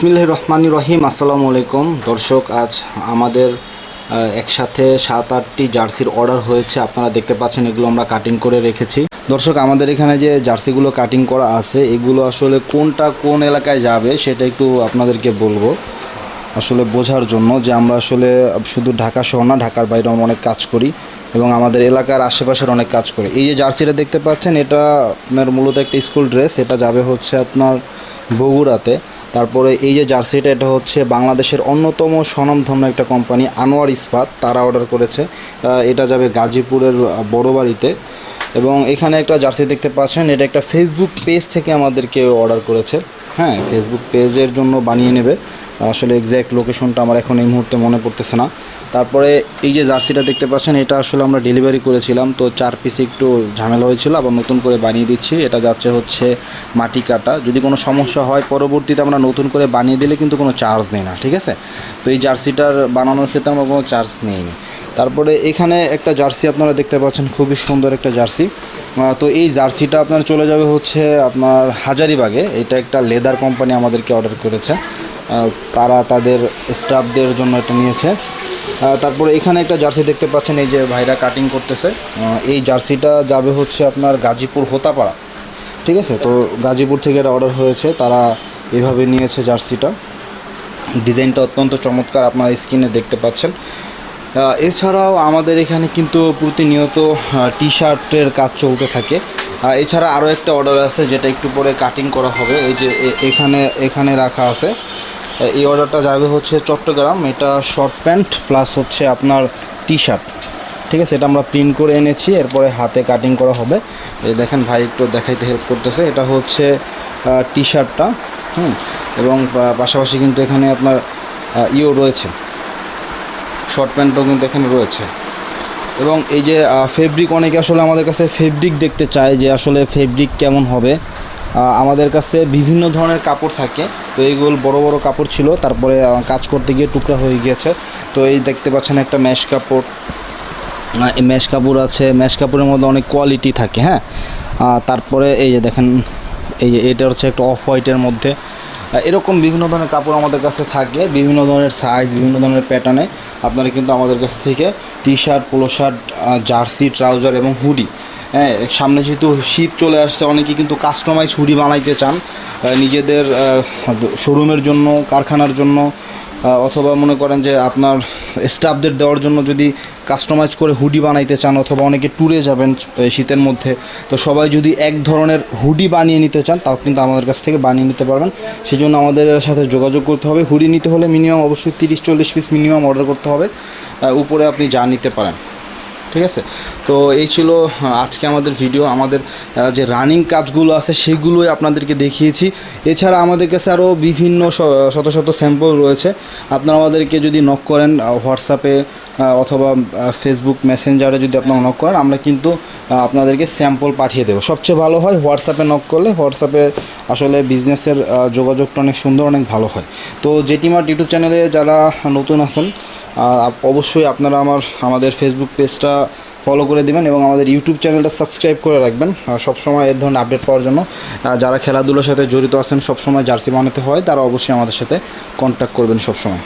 বিসমিল্লাহ রহমান রহিম, আসসালামু আলাইকুম। দর্শক, আজ আমাদের একসাথে সাত আটটি জার্সির অর্ডার হয়েছে। আপনারা দেখতে পাচ্ছেন, এগুলো আমরা কাটিং করে রেখেছি। দর্শক, আমাদের এখানে যে জার্সিগুলো কাটিং করা আছে, এগুলো আসলে কোনটা কোন এলাকায় যাবে সেটা একটু আপনাদেরকে বলব। আসলে বোঝার জন্য যে আমরা আসলে শুধু ঢাকা শহর না, ঢাকার বাইরেও অনেক কাজ করি এবং আমাদের এলাকার আশেপাশের অনেক কাজ করি। এই যে জার্সিটা দেখতে পাচ্ছেন, এটা আপনার মূলত একটা স্কুল ড্রেস এটা যাবে হচ্ছে আপনার বগুড়াতে। তারপরে এই যে জার্সিটা এটা হচ্ছে বাংলাদেশের অন্যতম স্বনামধন্য একটা কোম্পানি, আনোয়ার ইস্পাত, তারা অর্ডার করেছে। এটা যাবে গাজীপুরের বড়বাড়িতে। বড় বাড়িতে এবং এখানে একটা জার্সি দেখতে পাচ্ছেন, এটা একটা ফেসবুক পেজ থেকে আমাদেরকে অর্ডার করেছে। হ্যাঁ ফেসবুক পেজের জন্য বানিয়ে নেবে। আসলে এক্স্যাক্ট লোকেশনটা আমার এখন এই মুহূর্তে মনে পড়তেছে না। তারপরে এই যে জার্সিটা দেখতে পাচ্ছেন, এটা আসলে আমরা ডেলিভারি করেছিলাম। তো চার পিস একটু ঝামেলা হয়েছিল, আবার নতুন করে বানিয়ে দিচ্ছি। এটা যাচ্ছে হচ্ছে মাটি কাটা। যদি কোনো সমস্যা হয়, পরবর্তীতে আমরা নতুন করে বানিয়ে দিলে কিন্তু কোনো চার্জ নেই না, ঠিক আছে? তো এই জার্সিটার বানানোর ক্ষেত্রে আমরা কোনো চার্জ নেইনি। তারপরে এখানে একটা জার্সি আপনারা দেখতে পাচ্ছেন, খুবই সুন্দর একটা জার্সি। তো এই জার্সিটা আপনার চলে যাবে হচ্ছে আপনার হাজারিবাগে। এটা একটা লেদার কোম্পানি আমাদেরকে অর্ডার করেছে। তারা তাদের স্টাফদের জন্য এটা নিয়েছে। তারপরে এখানে একটা জার্সি দেখতে পাচ্ছেন, এই যে ভাইরা কাটিং করতেছে। এই জার্সিটা যাবে হচ্ছে আপনার গাজীপুর হোতাপাড়া। ঠিক আছে? তো গাজীপুর থেকে এটা অর্ডার হয়েছে। তারা এভাবে নিয়েছে জার্সিটা। ডিজাইনটা অত্যন্ত চমৎকার, আপনারা স্ক্রিনে দেখতে পাচ্ছেন। এছাড়াও আমাদের এখানে কিন্তু প্রতিনিয়ত টি শার্টের কাজ চলতে থাকে। এছাড়া আরও একটা অর্ডার আছে যেটা একটু পরে কাটিং করা হবে। এই যে এখানে এখানে রাখা আছে। এই অর্ডারটা যাবে হচ্ছে চট্টগ্রাম। এটা শর্ট প্যান্ট প্লাস হচ্ছে আপনার টি শার্ট ঠিক আছে? এটা আমরা প্রিন্ট করে এনেছি। এরপরে হাতে কাটিং করা হবে। এই দেখেন ভাই একটু দেখাইতে হেল্প করতেছে। এটা হচ্ছে টি শার্টটা হুম? এবং পাশাপাশি কিন্তু এখানে আপনার ইও রয়েছে। শর্ট প্যান্টও কিন্তু এখানে রয়েছে। এবং এই যে ফেব্রিক অনেকে আসলে আমাদের কাছে ফেব্রিক দেখতে চায় যে আসলে ফেব্রিক কেমন হবে। আমাদের কাছে বিভিন্ন ধরনের কাপড় থাকে। তো এইগুলো বড় বড় কাপড় ছিল, তারপরে কাজ করতে গিয়ে টুকরা হয়ে গিয়েছে। তো এই দেখতে পাচ্ছেন একটা ম্যাশ কাপড়। ম্যাশ কাপড় আছে। ম্যাশ কাপড়ের মধ্যে অনেক কোয়ালিটি থাকে হ্যাঁ? তারপরে এই যে দেখেন, এই যে এটা হচ্ছে একটা অফ হোয়াইটের মধ্যে। এরকম বিভিন্ন ধরনের কাপড় আমাদের কাছে থাকে, বিভিন্ন ধরনের সাইজ বিভিন্ন ধরনের প্যাটার্নে আপনারা কিন্তু আমাদের কাছ থেকে T shirt polo shirt jersey trouser এবং হুডি হ্যাঁ সামনে যেহেতু শীত চলে আসছে অনেকে কিন্তু কাস্টমাইজ হুডি বানাইতে চান। নিজেদের শোরুমের জন্য, কারখানার জন্য অথবা মনে করেন যে আপনার স্টাফদের দেওয়ার জন্য যদি কাস্টমাইজ করে হুডি বানাইতে চান অথবা অনেকে ট্যুরে যাবেন শীতের মধ্যে, তো সবাই যদি এক ধরনের হুডি বানিয়ে নিতে চান, তাও কিন্তু আমাদের কাছ থেকে বানিয়ে নিতে পারবেন। সেই জন্য আমাদের সাথে যোগাযোগ করতে হবে। হুডি নিতে হলে মিনিমাম অবশ্যই তিরিশ চল্লিশ পিস মিনিমাম অর্ডার করতে হবে। উপরে আপনি যা নিতে পারেন। ঠিক আছে? তো এই ছিল আজকে আমাদের ভিডিও আমাদের যে রানিং কাজগুলো আছে সেগুলোই আপনাদেরকে দেখিয়েছি। এছাড়া আমাদের কাছে আরও বিভিন্ন শত শত স্যাম্পল রয়েছে। আপনারা আমাদেরকে যদি নক করেন হোয়াটসঅ্যাপে অথবা ফেসবুক মেসেঞ্জারে যদি আপনারা নক করেন, আমরা কিন্তু আপনাদেরকে স্যাম্পল পাঠিয়ে দেবো। সবচেয়ে ভালো হয় হোয়াটসঅ্যাপে নক করলে হোয়াটসঅ্যাপে আসলে বিজনেসের যোগাযোগটা অনেক সুন্দর, অনেক ভালো হয়। তো জেটিমার্ট ইউটিউব চ্যানেলে যারা নতুন আছেন অবশ্যই আপনারা আমার, আমাদের ফেসবুক পেজটা ফলো করে দিবেন এবং আমাদের ইউটিউব চ্যানেলটা সাবস্ক্রাইব করে রাখবেন। সবসময় এর ধরনের আপডেট পাওয়ার জন্য যারা খেলাধুলার সাথে জড়িত আছেন সবসময় জার্সি বানাতে হয়, তারা অবশ্যই আমাদের সাথে কন্ট্যাক্ট করবেন সবসময়।